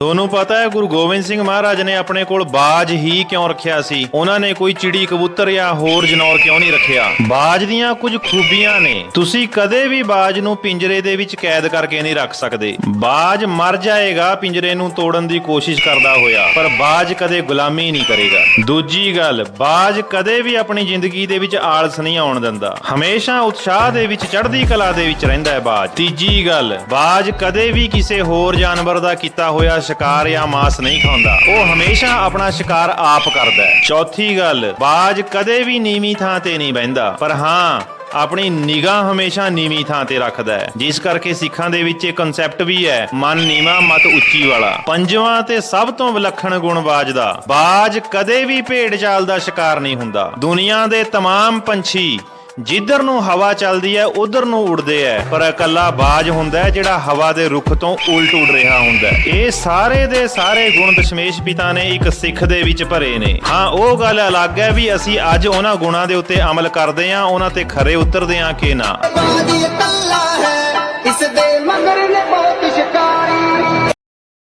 ਤੁਹਾਨੂੰ ਪਤਾ ਹੈ, ਗੁਰੂ ਗੋਬਿੰਦ ਸਿੰਘ ਮਹਾਰਾਜ ਨੇ ਆਪਣੇ ਕੋਲ ਬਾਜ ਹੀ ਕਿਉਂ ਰੱਖਿਆ ਸੀ? ਉਹਨਾਂ ਨੇ ਕੋਈ ਚਿੜੀ ਕਬੂਤਰ ਜਾਂ ਹੋਰ ਜਨੌਰ ਕਿਉਂ ਨਹੀਂ ਰੱਖਿਆ? ਬਾਜ ਦੀਆਂ ਕੁਝ ਖੂਬੀਆਂ ਨੇ। ਤੁਸੀਂ ਕਦੇ ਵੀ ਬਾਜ ਨੂੰ ਪਿੰਜਰੇ ਦੇ ਵਿੱਚ ਕੈਦ ਕਰਕੇ ਨਹੀਂ ਰੱਖ ਸਕਦੇ। ਬਾਜ ਮਰ ਜਾਏਗਾ, ਪਿੰਜਰੇ ਨੂੰ ਤੋੜਨ ਦੀ ਕੋਸ਼ਿਸ਼ ਕਰਦਾ ਹੋਇਆ, ਪਰ ਬਾਜ ਕਦੇ ਗੁਲਾਮੀ ਨਹੀਂ ਕਰੇਗਾ। ਦੂਜੀ ਗੱਲ, ਬਾਜ ਕਦੇ ਵੀ ਆਪਣੀ ਜ਼ਿੰਦਗੀ ਦੇ ਵਿੱਚ ਆਲਸ ਨਹੀਂ ਆਉਣ ਦਿੰਦਾ। ਹਮੇਸ਼ਾ ਉਤਸ਼ਾਹ ਦੇ ਵਿੱਚ, ਚੜ੍ਹਦੀ ਕਲਾ ਦੇ ਵਿੱਚ ਰਹਿੰਦਾ ਹੈ ਬਾਜ। ਤੀਜੀ ਗੱਲ, ਬਾਜ ਕਦੇ ਵੀ ਕਿਸੇ ਹੋਰ ਜਾਨਵਰ ਦਾ ਕੀਤਾ ਹੋਇਆ ਸ਼ਿਕਾਰ ਜਾਂ ਮਾਸ ਨਹੀਂ ਖਾਂਦਾ ਉਹ ਹਮੇਸ਼ਾ ਆਪਣਾ ਸ਼ਿਕਾਰ ਆਪ ਕਰਦਾ ਹੈ ਚੌਥੀ ਗੱਲ ਬਾਜ ਕਦੇ ਵੀ ਨੀਵੀਂ ਥਾਂ ਤੇ ਨਹੀਂ ਬਹਿੰਦਾ ਪਰ ਹਾਂ ਆਪਣੀ ਨਿਗਾਹ ਹਮੇਸ਼ਾ ਨੀਵੀਂ ਥਾਂ ਤੇ ਰੱਖਦਾ ਹੈ ਜਿਸ ਕਰਕੇ ਸਿੱਖਾਂ ਦੇ ਵਿੱਚ ਇਹ ਕਨਸੈਪਟ ਵੀ ਹੈ ਮਨ ਨੀਵਾਂ ਮਤ ਉੱਚੀ ਵਾਲਾ ਪੰਜਵਾਂ ਤੇ ਸਭ ਤੋਂ ਵਿਲੱਖਣ ਗੁਣ ਬਾਜ ਦਾ ਬਾਜ ਕਦੇ ਵੀ ਭੇਡ ਚਾਲ ਦਾ ਸ਼ਿਕਾਰ ਨਹੀਂ ਹੁੰਦਾ ਦੁਨੀਆ ਦੇ तमाम ਪੰਛੀ ਜਿੱਧਰ ਨੂੰ ਹਵਾ ਚੱਲਦੀ ਹੈ, ਉਧਰ ਨੂੰ ਉੱਡਦੇ ਹੈ। ਪਰ ਇਕੱਲਾ ਬਾਜ ਹੁੰਦਾ ਹੈ, ਜਿਹੜਾ ਹਵਾ ਦੇ ਰੁੱਖ ਤੋਂ ਉਲਟ ਉੱਡ ਰਿਹਾ ਹੁੰਦਾ ਹੈ। ਇਹ ਸਾਰੇ ਦੇ ਸਾਰੇ ਗੁਣ ਦਸ਼ਮੇਸ਼ ਪਿਤਾ ਨੇ ਇੱਕ ਸਿੱਖ ਦੇ ਵਿੱਚ ਭਰੇ ਨੇ। ਹਾਂ, ਉਹ ਗੱਲ ਅਲੱਗ ਹੈ ਵੀ ਅਸੀਂ ਅੱਜ ਉਹਨਾਂ ਗੁਣਾਂ ਦੇ ਉੱਤੇ ਅਮਲ ਕਰਦੇ ਹਾਂ, ਉਹਨਾਂ ਤੇ ਖਰੇ ਉਤਰਦੇ ਹਾਂ ਕਿ ਨਾ।